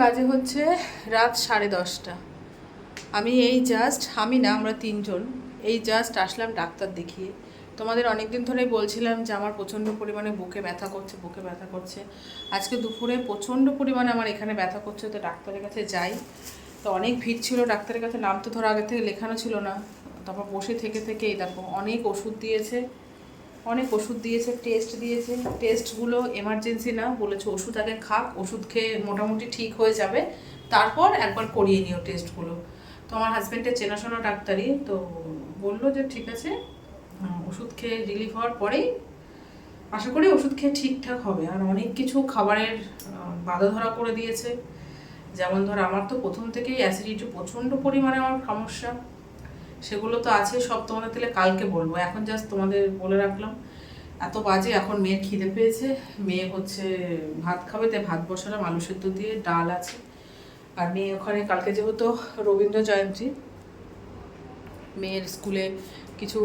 বাজে হচ্ছে রাত সাড়ে দশটা। আমি এই জাস্ট আমি না, আমরা তিনজন। এই জাস্ট আসলাম ডাক্তার দেখিয়ে। তোমাদের অনেক দিন ধরেই বলছিলাম যে আমার প্রচণ্ড পরিমাণে বুকে ব্যথা করছে, বুকে ব্যথা করছে। আজকে দুপুরে প্রচণ্ড পরিমাণে আমার এখানে ব্যথা করছে, তো ডাক্তারের কাছে যাই। তো অনেক ভিড় ছিল ডাক্তারের কাছে, নাম তো ধরো আগে থেকে লেখানো ছিল না। তারপর বসে থেকে থেকে এই দেখো, অনেক ওষুধ দিয়েছে। অনেক ওষুধ দিয়েছে টেস্ট দিয়েছে। টেস্টগুলো এমার্জেন্সি না বলেছে ওষুধ আগে খাক ওষুধ খেয়ে মোটামুটি ঠিক হয়ে যাবে। তারপর একবার করিয়ে নিও টেস্টগুলো তো আমার হাজব্যান্ডের চেনাশোনা ডাক্তারই তো বলল যে ঠিক আছে ওষুধ খেয়ে রিলিফ হওয়ার পরেই আশা করি ওষুধ খেয়ে ঠিকঠাক হবে। আর অনেক কিছু খাবারের আহ, বাধা ধরা করে দিয়েছে। যেমন ধর আমার তো প্রথম থেকেই অ্যাসিডিটি প্রচণ্ড পরিমাণে আমার সমস্যা সেগুলো তো আছে, সব তোমাদের তাহলে কালকে বলব। এখন জাস্ট তোমাদের বলে রাখলাম, এত বাজে এখন মেয়ের খিদে পেয়েছে। মেয়ে হচ্ছে ভাত খাবে, তাই ভাত বসালাম, আলু সেদ্ধ দিয়ে ডাল আছে। আর মেয়ে ওখানে কালকে যেহেতু রবীন্দ্র জয়ন্তী, মেয়ের স্কুলে কিছু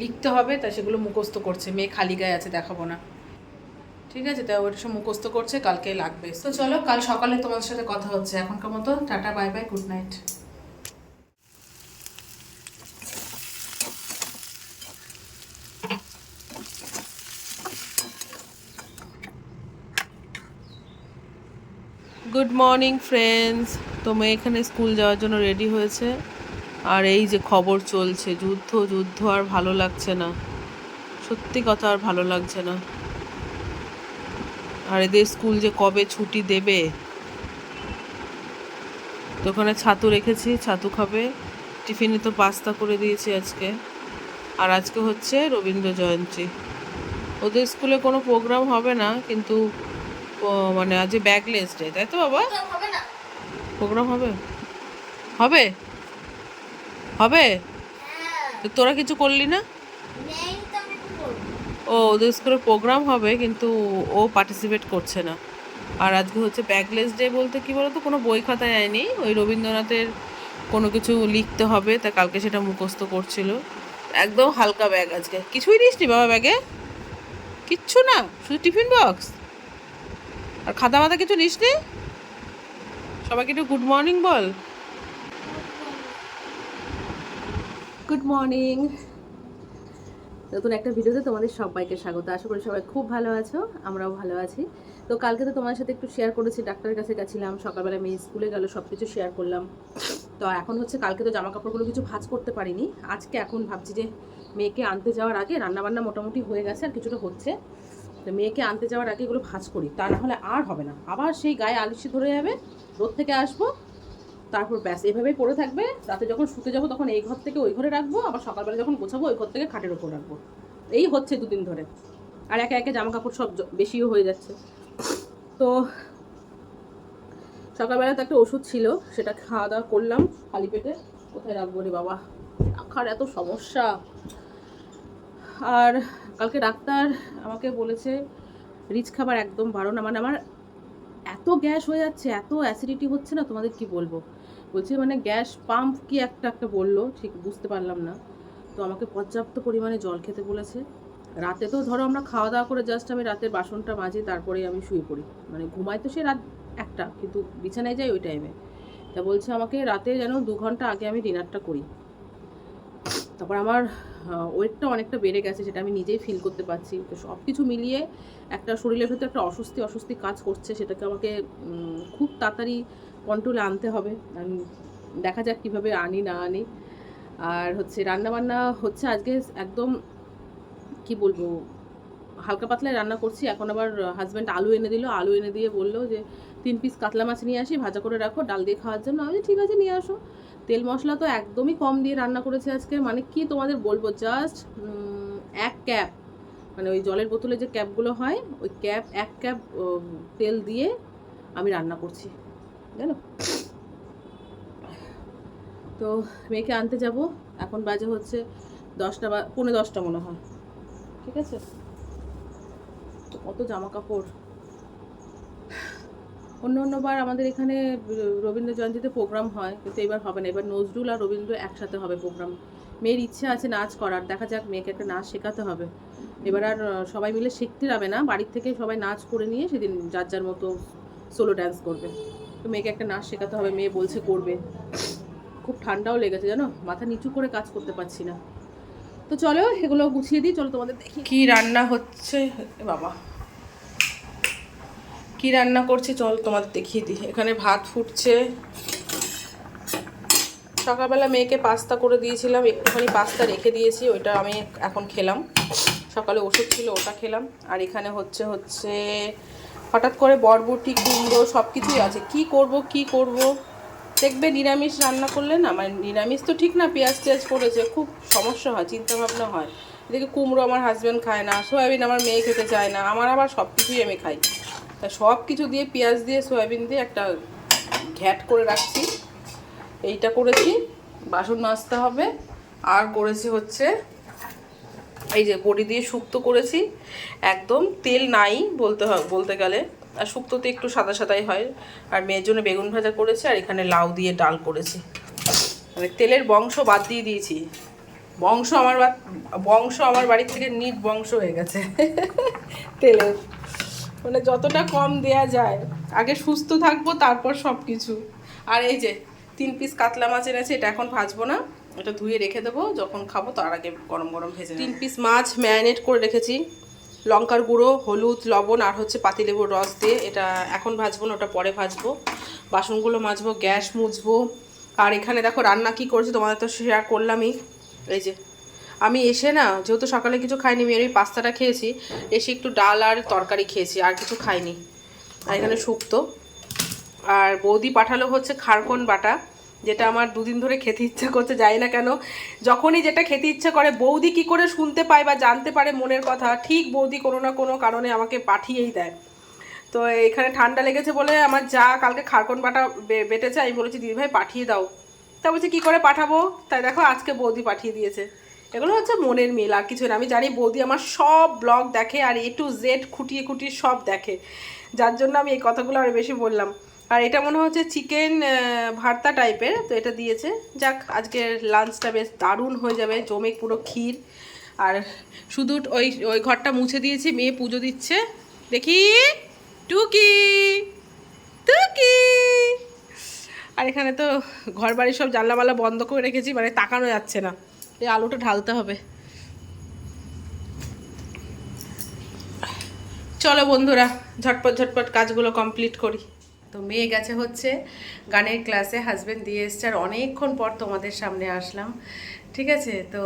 লিখতে হবে, তাই সেগুলো মুখস্থ করছে। মেয়ে খালি গায়ে আছে, দেখাবো না। ঠিক আছে? তাই ওটা সব মুখস্থ করছে, কালকে লাগবে। তো চলো, কাল সকালে তোমাদের সাথে কথা হচ্ছে। এখনকার মতো tata, bye bye, good night. Good morning friends তো মেয়ে এখানে স্কুল যাওয়ার জন্য রেডি হয়েছে। আর এই যে খবর চলছে, যুদ্ধ যুদ্ধ আর ভালো লাগছে না। সত্যি কথা, আর ভালো লাগছে না। আর এদের স্কুল যে কবে ছুটি দেবে? তো ওখানে ছাতু রেখেছি, ছাতু খাবে। টিফিনে তো পাস্তা করে দিয়েছি আজকে। আর আজকে হচ্ছে রবীন্দ্র জয়ন্তী। ওদের স্কুলে কোনো প্রোগ্রাম হবে না, কিন্তু মানে আজ ব্যাগলেস ডে তাই তো বাবা? প্রোগ্রাম হবে হবে? হবে? হ্যাঁ। তো তোরা কিছু করলি না? ও ওদের স্কুলে প্রোগ্রাম হবে কিন্তু ও পার্টিসিপেট করছে না। আর আজকে হচ্ছে ব্যাগলেস ডে বলতে কি বলতো কোনো বই খাতা নেয়নি ওই রবীন্দ্রনাথের কোনো কিছু লিখতে হবে তা কালকে সেটা মুখস্থ করছিল। একদম হালকা ব্যাগ আজকে। কিছুই দিস নি বাবা ব্যাগে কিচ্ছু না শুধু টিফিন বক্স আর খাতা মাতা কিছু নিস নি সবাইকে একটু গুড মর্নিং বল। গুড মর্নিং নতুন একটা ভিডিওতে তোমাদের সবাইকে স্বাগত। আশা করি সবাই খুব ভালো আছো, আমরাও ভালো আছি। তো কালকে তো তোমার সাথে একটু শেয়ার করেছি, ডাক্তারের কাছে গেছিলাম, সকালবেলা মেয়ে স্কুলে গেল সব কিছু শেয়ার করলাম। তো এখন হচ্ছে কালকে তো জামা কাপড়গুলো কিছু ভাঁজ করতে পারিনি। আজকে এখন ভাবছি যে মেয়েকে আনতে যাওয়ার আগে রান্নাবান্না মোটামুটি হয়ে গেছে, আর কিছুটা হচ্ছে। মেয়েকে আনতে যাওয়ার আগে এগুলো ভাঁজ করি, তা না হলে আর হবে না। আবার সেই গায়ে আলিশি ধরে যাবে, রোদ থেকে আসব, তারপর ব্যাস, এভাবেই পড়ে থাকবে। রাতে যখন শুতে যাব তখন এই ঘর থেকে ওই ঘরে রাখব, আবার সকালবেলা যখন গোছাবো ওই ঘর থেকে খাটের ওপর রাখব। এই হচ্ছে দুদিন ধরে। আর একে একে জামা কাপড় সব বেশিও হয়ে যাচ্ছে। তো সকালবেলা তো একটা ওষুধ ছিল, সেটা খাওয়া দাওয়া করলাম, খালি পেটে। কোথায় রাখব রে বাবা? রাখার এত সমস্যা। আর কালকে ডাক্তার আমাকে বলেছে, রিচ খাবার একদম বারণ। মানে আমার এত গ্যাস হয়ে যাচ্ছে, এত অ্যাসিডিটি হচ্ছে না, তোমাদের কি বলব? বলছে মানে গ্যাস পাম্প কি একটা একটা বলল, ঠিক বুঝতে পারলাম না। তো আমাকে পর্যাপ্ত পরিমাণে জল খেতে বলেছে। রাতে তো ধরো আমরা খাওয়া দাওয়া করে জাস্ট আমি রাতের বাসনটা মাজি, তারপরেই আমি শুয়ে পড়ি। মানে ঘুমাই তো সে রাত একটা, কিন্তু বিছানায় যাই ওই টাইমে তা বলছে আমাকে রাতে যেন দু ঘণ্টা আগে আমি ডিনারটা করি। তারপর আমার ওয়েটটা অনেকটা বেড়ে গেছে, সেটা আমি নিজেই ফিল করতে পারছি। তো সব কিছু মিলিয়ে একটা শরীরের ভেতরে একটা অস্বস্তি অস্বস্তি কাজ করছে, সেটাকে আমাকে খুব তাড়াতাড়ি কন্ট্রোলে আনতে হবে। আমি দেখা যাক কীভাবে আনি, না আনি। আর হচ্ছে রান্নাবান্না হচ্ছে আজকে একদম, কি বলব হালকা পাতলায় রান্না করছি। এখন আবার হাজব্যান্ড আলু এনে দিল। আলু এনে দিয়ে বলল যে, তিন পিস কাতলা মাছ নিয়ে আসি, ভাজা করে রাখো, ডাল দিয়ে খাওয়ার জন্য। আমি ঠিক আছে, নিয়ে আসো। তেল মশলা তো একদমই কম দিয়ে রান্না করেছি আজকে। মানে কি তোমাদের বলব জাস্ট এক ক্যাপ মানে ওই জলের বোতলে যে ক্যাপগুলো হয়, ওই ক্যাপ এক ক্যাপ তেল দিয়ে আমি রান্না করছি। জানো? তো মেয়েকে আনতে যাব। এখন বাজে হচ্ছে দশটা বা, পৌনে দশটা মনে হয়। ঠিক আছে? তো কত জামা কাপড় অন্য অন্যবার আমাদের এখানে রবীন্দ্র জয়ন্তীতে প্রোগ্রাম হয়, কিন্তু এবার হবে না। এবার নজরুল আর রবীন্দ্র একসাথে হবে প্রোগ্রাম। মেয়ের ইচ্ছা আছে নাচ করার, দেখা যাক মেয়েকে একটা নাচ শেখাতে হবে। এবার আর সবাই মিলে শিখতে যাবে না, বাড়ির থেকে সবাই নাচ করে নিয়ে সেদিন যার যার মতো সোলো ড্যান্স করবে। তো মেয়েকে একটা নাচ শেখাতে হবে, মেয়ে বলছে করবে। খুব ঠান্ডাও লেগেছে জানো? মাথা নিচু করে কাজ করতে পারছি না। তো চলো এগুলো গুছিয়ে দিই, চলো তোমাদের দেখি। কি রান্না হচ্ছে? বাবা। কি রান্না করছে? চল তোমাদের দেখিয়ে দিই। এখানে ভাত ফুটছে। সকালবেলা মেয়েকে পাস্তা করে দিয়েছিলাম, একটুখানি পাস্তা রেখে দিয়েছি, ওইটা আমি এখন খেলাম। সকালে ওষুধ ছিল, ওটা খেলাম। আর এখানে হচ্ছে হচ্ছে, হঠাৎ করে বরবটি, কুমড়ো সব কিছুই আছে। কি করব কি করব? দেখবে নিরামিষ রান্না করলে না মানে নিরামিষ তো ঠিক না, পেঁয়াজ টেয়াজ পড়েছে, খুব সমস্যা হয় চিন্তা ভাবনা হয়। এদিকে কুমড়ো আমার হাজব্যান্ড খায় না সয়াবিন আমার মেয়ে খেতে চায় না, আমার আবার সব কিছুই আমি খাই। তা সব কিছু দিয়ে পেঁয়াজ দিয়ে সয়াবিন দিয়ে একটা ঘ্যাট করে রাখছি। এইটা করেছি, বাসন মাজতে হবে, আর করেছি হচ্ছে, এই যে বড়ি দিয়ে শুক্তো করেছি। একদম তেল নাই বলতে বলতে গেলে। আর শুক্তোতে একটু সাদা সাদাই হয়। আর মেয়ের জন্য বেগুন ভাজা করেছি আর এখানে লাউ দিয়ে ডাল করেছি। মানে তেলের বংশ বাদ দিয়ে দিয়েছি। বংশ আমার বংশ আমার বাড়ি থেকে নিট বংশ হয়ে গেছে। তেলের। মানে যতটা কম দেয়া যায়। আগে সুস্থ থাকব তারপর সব কিছু আর এই যে তিন পিস কাতলা মাছ এনেছে এটা এখন ভাজবো না। এটা ধুয়ে রেখে দেবো। যখন খাব তার আগে গরম গরম ভেজে তিন পিস মাছ ম্যারিনেট করে রেখেছি। লঙ্কার গুঁড়ো, হলুদ, লবণ আর হচ্ছে পাতিলেবুর রস দিয়ে এটা এখন ভাজবো না, ওটা পরে ভাজবো। বাসনগুলো মাজবো, গ্যাস মুছবো। আর এখানে দেখো রান্না কি করেছি তোমাদের তো শেয়ার করলামই। এই যে, আমি এসে না, যেহেতু সকালে কিছু খাইনি, আমি ওই পাস্তাটা খেয়েছি, এসে একটু ডাল আর তরকারি খেয়েছি, আর কিছু খাইনি। আর এখানে শুক্তো। আর বৌদি পাঠালো হচ্ছে খারকন বাটা। যেটা আমার দুদিন ধরে খেতে ইচ্ছা করছে, যাই না কেন, যখনই যেটা খেতে ইচ্ছা করে, বৌদি কি করে শুনতে পায় বা জানতে পারে মনের কথা, ঠিক বৌদি কোনো না কোনো কারণে আমাকে পাঠিয়েই দেয়। তো এখানে ঠান্ডা লেগেছে বলে আমার যা কালকে খারকন বাটা বেটেছে, আমি বলেছি, দিদি ভাই, পাঠিয়ে দাও। তা বলছি, কী করে পাঠাবো? তাই দেখো, আজকে বৌদি পাঠিয়ে দিয়েছে। এগুলো হচ্ছে মনের মিল, আর কিছু না। আমি জানি বৌদি আমার সব ব্লগ দেখে, আর এ টু জেড খুঁটিয়ে খুঁটিয়ে সব দেখে। যার জন্য আমি এই কথাগুলো আর বেশি বললাম। আর এটা মনে হচ্ছে চিকেন ভর্তা টাইপের তো এটা দিয়েছে। যাক আজকে লাঞ্চটা বেশ দারুণ হয়ে যাবে, জমে পুরো ক্ষীর। আর শুধু ওই ওই ঘরটা মুছে দিয়েছি, মেয়ে পুজো দিচ্ছে। দেখি, টুকি টুকি। আর এখানে তো ঘর বাড়ির সব জানলামালা বন্ধ করে রেখেছি মানে তাকানো যাচ্ছে না। এই আলুটা ঢালতে হবে। চলো বন্ধুরা, ঝটপট ঝটপট কাজগুলো কমপ্লিট করি। তো মেয়ে গেছে হচ্ছে। গানের ক্লাসে হাজব্যান্ড দিয়ে এসছে আর অনেকক্ষণ পর তোমাদের সামনে আসলাম। ঠিক আছে? তো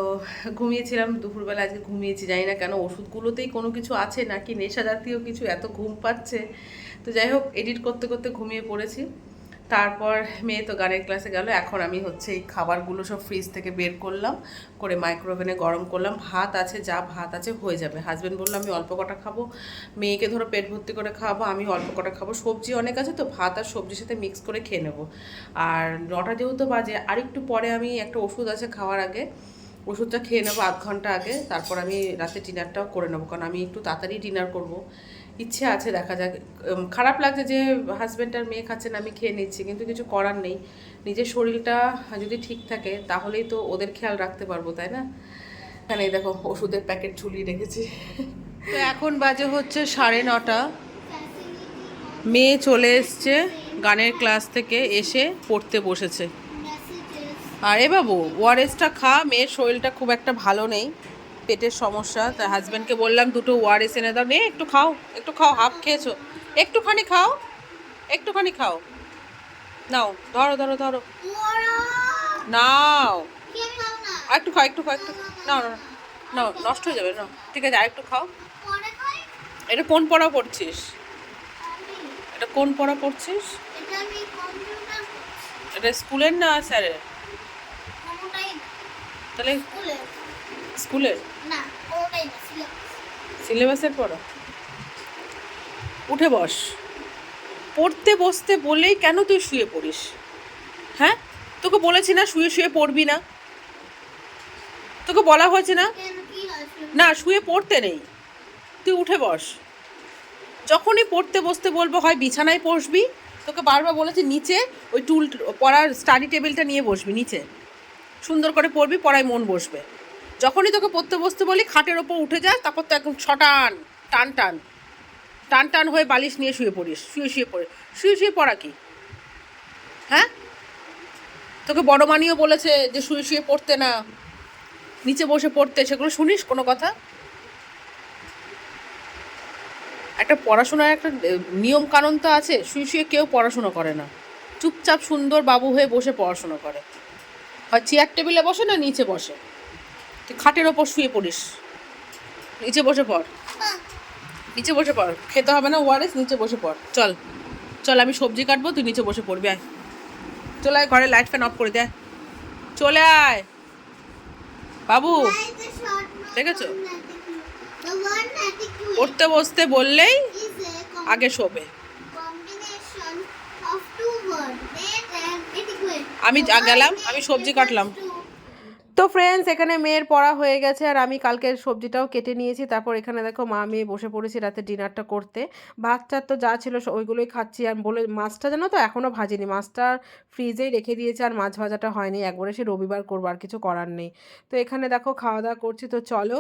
ঘুমিয়েছিলাম, দুপুরবেলা আজকে ঘুমিয়েছি, জানি না কেন ওষুধগুলোতেই কোনো কিছু আছে নাকি নেশা জাতীয় কিছু এত ঘুম পাচ্ছে। তো যাই হোক এডিট করতে করতে ঘুমিয়ে পড়েছি। তারপর মেয়ে তো গানের ক্লাসে গেল, এখন আমি হচ্ছে এই খাবারগুলো সব ফ্রিজ থেকে বের করলাম, করে মাইক্রোওভেনে গরম করলাম, ভাত আছে, যা ভাত আছে হয়ে যাবে। হাজব্যান্ড বলল, আমি অল্প কটা খাব, মেয়েকে ধরো পেট ভর্তি করে খাওয়াবো, আমি অল্প কটা খাব, সবজি অনেক আছে তো, ভাত আর সবজির সাথে মিক্স করে খেয়ে নেব। আর নটা যেহেতু বাজে, আর একটু পরে আমি একটা ওষুধ আছে খাওয়ার আগে, ওষুধটা খেয়ে নেব আধ ঘণ্টা আগে, তারপর আমি রাতে ডিনারটাও করে নেব, কারণ আমি একটু তাড়াতাড়ি ডিনার করব। ইচ্ছে আছে দেখা যাক। খারাপ লাগছে যে হাজব্যান্ড আর মেয়ে খাচ্ছেন আমি খেয়ে নিচ্ছি কিন্তু কিছু করার নেই। নিজের শরীরটা যদি ঠিক থাকে তাহলেই তো ওদের খেয়াল রাখতে পারব তাই না? এখানে এই দেখো ওষুধের প্যাকেট ঝুলিয়ে রেখেছি। তো এখন বাজে হচ্ছে সাড়ে নটা। মেয়ে চলে এসছে গানের ক্লাস থেকে এসে পড়তে বসেছে। আরে বাবু ওআরএসটা খা মেয়ের শরীরটা খুব একটা ভালো নেই। পেটের সমস্যা তাই হাজব্যান্ডকে বললাম, দুটো ওআরএস এনে দাও নে একটু খাও একটু খাও, হাফ খেয়েছো, একটুখানি খাও একটুখানি খাও, নাও, ধরো ধরো ধরো, নাও একটু খাও একটু খাও, একটু না নাও নষ্ট হয়ে যাবে না ঠিক আছে আর একটু খাও, এটা কোন পড়া পড়ছিস? এটা কোন পড়া পড়ছিস? এটা স্কুলের না স্যারের? তাহলে স্কুলের সিলেবাসের পড়া। উঠে বস। পড়তে বসতে বলেই কেন তুই শুয়ে পড়িস? হ্যাঁ? তোকে বলেছি না শুয়ে শুয়ে পড়বি না? তোকে বলা হয়েছে না? না শুয়ে পড়তে নেই। তুই উঠে বস। যখনই পড়তে বসতে বলব হয় বিছানায় বসবি? তোকে বারবার বলেছি নিচে ওই টুল পড়ার স্টাডি টেবিলটা নিয়ে বসবি নিচে। সুন্দর করে পড়বি পড়ায় মন বসবে। যখনই তোকে পড়তে বসতে বলি, খাটের ওপর উঠে যা, তারপর তো একদম ছটান, টান টান। টান টান হয়ে বালিশ নিয়ে শুয়ে পড়িস, শুয়ে শুয়ে পড়ে। শুয়ে শুয়ে পড়া কি? হ্যাঁ? তোকে বড় মানিও বলেছে যে শুয়ে শুয়ে পড়তে না, নিচে বসে পড়তে, সেগুলো শুনিস কোনো কথা? একটা পড়াশোনার একটা নিয়ম কানুন তো আছে, শুয়ে শুয়ে কেউ পড়াশোনা করে না। চুপচাপ সুন্দর বাবু হয়ে বসে পড়াশোনা করে। হয় চেয়ার টেবিলে বসে না নিচে বসে? তুই খাটের ওপর শুয়ে পড়িস। নিচে বসে পড়। নিচে বসে পড়। খেতে হবে না ওয়ারেস নিচে বসে পড়। চল। চল আমি সবজি কাটবো তুই নিচে বসে পড়বি আয়। চলে আয় ঘরে লাইট ফ্যান অফ করে দে চলে আয়। বাবু দেখেছ? পড়তে বসতে বললেই আগে শোবে. আমি গেলাম, আমি সবজি কাটলাম। তো ফ্রেন্ডস এখানে মেয়ের পড়া হয়ে গেছে আর আমি কালকে সবজিটাও কেটে নিয়েছি। তারপর এখানে দেখো মা, মেয়ে বসে পড়েছি রাতে ডিনারটা করতে। ভাত টাত তো যা ছিল ওইগুলোই খাচ্ছি। আর বলে, মাছটা জানো তো এখনও ভাজিনি। মাছটা ফ্রিজেই রেখে দিয়েছে আর মাছ ভাজাটা হয়নি। একবারে সে রবিবার করব, আর কিছু করার নেই। তো এখানে দেখো খাওয়া দাওয়া করছি। তো চলো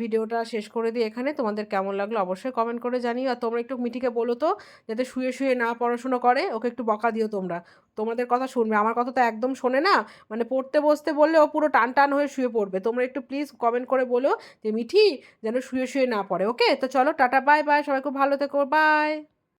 ভিডিওটা শেষ করে দিই এখানে। তোমাদের কেমন লাগল অবশ্যই কমেন্ট করে জানিও। আর তোমরা একটু মিটিকে বলো তো, যাতে শুয়ে শুয়ে না পড়াশুনো করে। ওকে একটু বকা দিও তোমরা। তোমাদের কথা শুনবে। আমার কথা তো একদম শোনে না। মানে পড়তে বসতে বললে ও পুরো টান টান হয়ে শুয়ে পড়বে। তোমরা একটু প্লিজ কমেন্ট করে বলো যে, মিঠি, যেন শুয়ে শুয়ে না পড়ে। ওকে তো চলো, টাটা বাই বাই সবাই খুব ভালো থেকো। বাই